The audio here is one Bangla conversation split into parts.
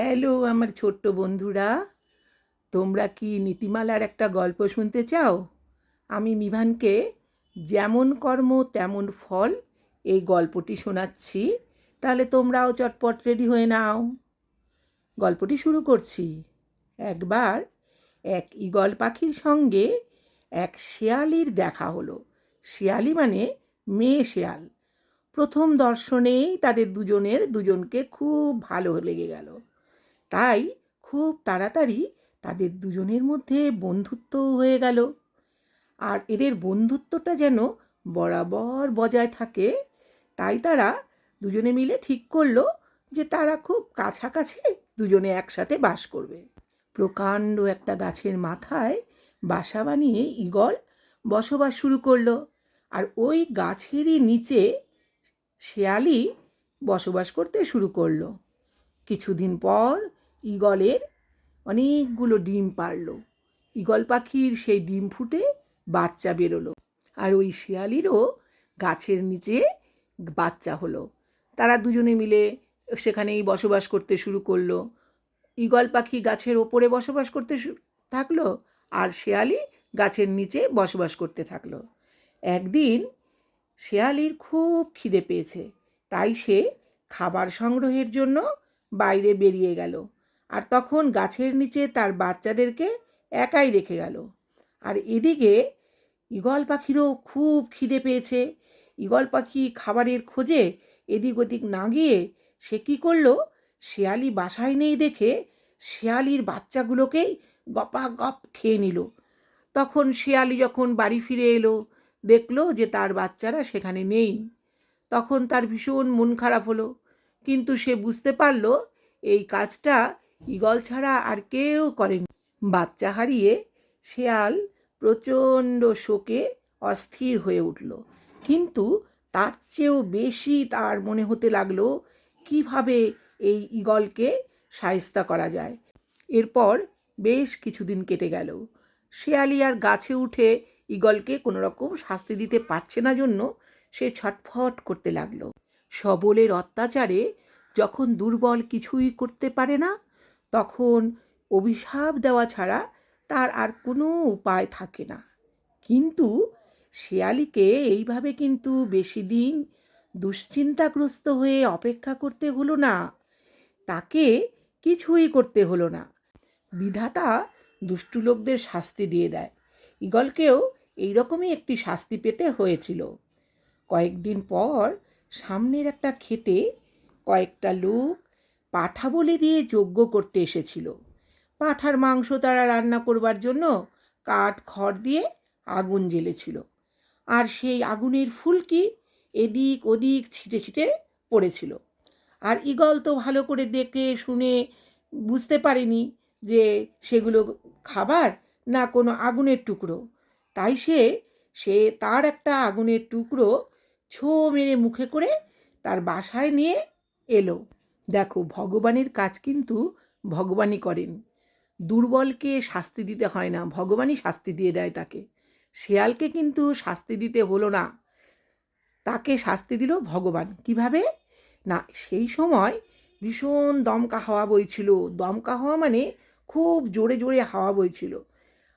হ্যালো আমার ছোট্ট বন্ধুরা, তোমরা কি নীতিমালার একটা গল্প শুনতে চাও? আমি মিভানকে যেমন কর্ম তেমন ফল এই গল্পটি শোনাচ্ছি, তাহলে তোমরাও চটপট রেডি হয়ে নাও। গল্পটি শুরু করছি। একবার এক ঈগল পাখির সঙ্গে এক শেয়ালির দেখা হলো। শেয়ালি মানে মেয়ে শেয়াল। প্রথম দর্শনেই তাদের দুজনের, দুজনকে খুব ভালো লেগে গেল। তাই খুব তাড়াতাড়ি তাদের দুজনের মধ্যে বন্ধুত্ব হয়ে গেল। আর এদের বন্ধুত্বটা যেন বরাবর বজায় থাকে, তাই তারা দুজনে মিলে ঠিক করল যে তারা খুব কাছাকাছি দুজনে একসাথে বাস করবে। প্রকাণ্ড একটা গাছের মাথায় বাসা বানিয়ে ঈগল বসবাস শুরু করল। আর ওই গাছেরই নিচে শেয়ালি বসবাস করতে শুরু করল। কিছুদিন পর ঈগলের অনেকগুলো ডিম পারল। ঈগল পাখির সেই ডিম ফুটে বাচ্চা বেরোলো আর ওই শিয়ালিরও গাছের নিচে বাচ্চা হলো। তারা দুজনে মিলে সেখানেই বসবাস করতে শুরু করল। ঈগল পাখি গাছের ওপরে বসবাস করতে থাকল আর শেয়ালি গাছের নিচে বসবাস করতে থাকল। একদিন শেয়ালির খুব খিদে পেয়েছে, তাই সে খাবার সংগ্রহের জন্য বাইরে বেরিয়ে গেল। আর তখন গাছের নিচে তার বাচ্চাদেরকে একাই রেখে গেল। আর এদিকে ঈগল পাখিরও খুব খিদে পেয়েছে। ঈগল পাখি খাবারের খোঁজে এদিক ওদিক না গিয়ে সে কী করল? শেয়ালি বাসায় নেই দেখে শেয়ালির বাচ্চাগুলোকেই গপা গপ খেয়ে নিল। তখন শেয়ালি যখন বাড়ি ফিরে এলো, দেখল যে তার বাচ্চারা সেখানে নেই। তখন তার ভীষণ মন খারাপ হলো। কিন্তু সে বুঝতে পারল এই কাজটা ঈগল ছাড়া আর কেউ করেনি। বাচ্চা হারিয়ে শেয়াল প্রচণ্ড শোকে অস্থির হয়ে উঠল। কিন্তু তার চেয়েও বেশি তার মনে হতে লাগল, কীভাবে এই ঈগলকে সায়স্তা করা যায়। এরপর বেশ কিছুদিন কেটে গেল। শেয়ালি আর গাছে উঠে ঈগলকে কোনো রকম শাস্তি দিতে পারছে না জন্য সে ছটফট করতে লাগল। সবলের অত্যাচারে যখন দুর্বল কিছুই করতে পারে না তখন অভিশাপ দেওয়া ছাড়া তার আর কোনো উপায় থাকে না। কিন্তু শেয়ালিকে এইভাবে কিন্তু বেশি দিন দুশ্চিন্তাগ্রস্ত হয়ে অপেক্ষা করতে হলো না। তাকে কিছুই করতে হলো না। বিধাতা দুষ্টু লোকদের শাস্তি দিয়ে দেয়। ঈগলকেও এইরকমই একটি শাস্তি পেতে হয়েছিল। কয়েকদিন পর সামনের একটা খেতে কয়েকটা লোক পাঠা বলে দিয়ে যজ্ঞ করতে এসেছিল। পাঠার মাংস তারা রান্না করবার জন্য কাঠ, খড় দিয়ে আগুন জ্বেলেছিল। আর সেই আগুনের ফুলকি এদিক ওদিক ছিটে ছিটে পড়েছিল। আর ঈগল তো ভালো করে দেখে, শুনে বুঝতে পারেনি যে সেগুলো খাবার না কোনো আগুনের টুকরো। তাই সে সে তার একটা আগুনের টুকরো ছো মেরে মুখে করে তার বাসায় নিয়ে এলো। দেখো, ভগবানের কাজ কিন্তু ভগবানই করেন। দুর্বলকে শাস্তি দিতে হয় না, ভগবানই শাস্তি দিয়ে দেয় তাকে। শেয়ালকে কিন্তু শাস্তি দিতে হলো না, তাকে শাস্তি দিল ভগবান। কীভাবে? না, সেই সময় ভীষণ দমকা হাওয়া বইছিল। দমকা হাওয়া মানে খুব জোরে জোরে হাওয়া বইছিল।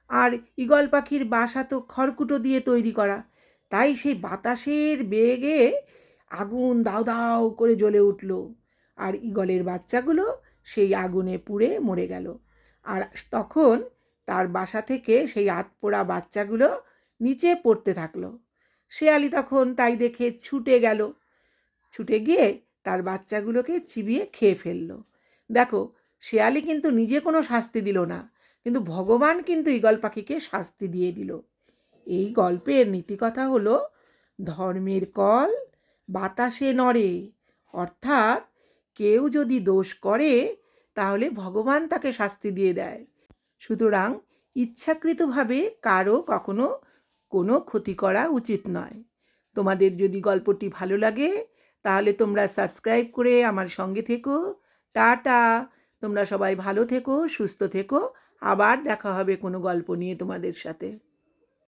আর ঈগল পাখির বাসা তো খড়কুটো দিয়ে তৈরি করা। তাই সেই বাতাসের বেগে আগুন দাও দাও করে জ্বলে উঠল। আর ঈগলের বাচ্চাগুলো সেই আগুনে পুড়ে মরে গেল। আর তখন তার বাসা থেকে সেই আতপোড়া বাচ্চাগুলো নিচে পড়তে থাকল। শেয়ালি তখন তাই দেখে ছুটে গেল। ছুটে গিয়ে তার বাচ্চাগুলোকে চিবিয়ে খেয়ে ফেলল। দেখো, শেয়ালি কিন্তু নিজে কোনো শাস্তি দিল না, কিন্তু ভগবান কিন্তু ঈগল পাখিকে শাস্তি দিয়ে দিল। এই গল্পের নীতিকথা হলো, ধর্মের কল বাতাসে নড়ে, অর্থাৎ কেউ যদি দোষ করে, তাহলে ভগবান তাকে শাস্তি দিয়ে দেয়। সুতরাং ইচ্ছাকৃতভাবে কারও কখনো কোনো ক্ষতি করা উচিত নয়। তোমাদের যদি গল্পটি ভালো লাগে, তাহলে তোমরা সাবস্ক্রাইব করে আমার সঙ্গে থেকো। টাটা! তোমরা সবাই ভালো থেকো, সুস্থ থেকো। আবার দেখা হবে কোনো গল্প নিয়ে তোমাদের সাথে।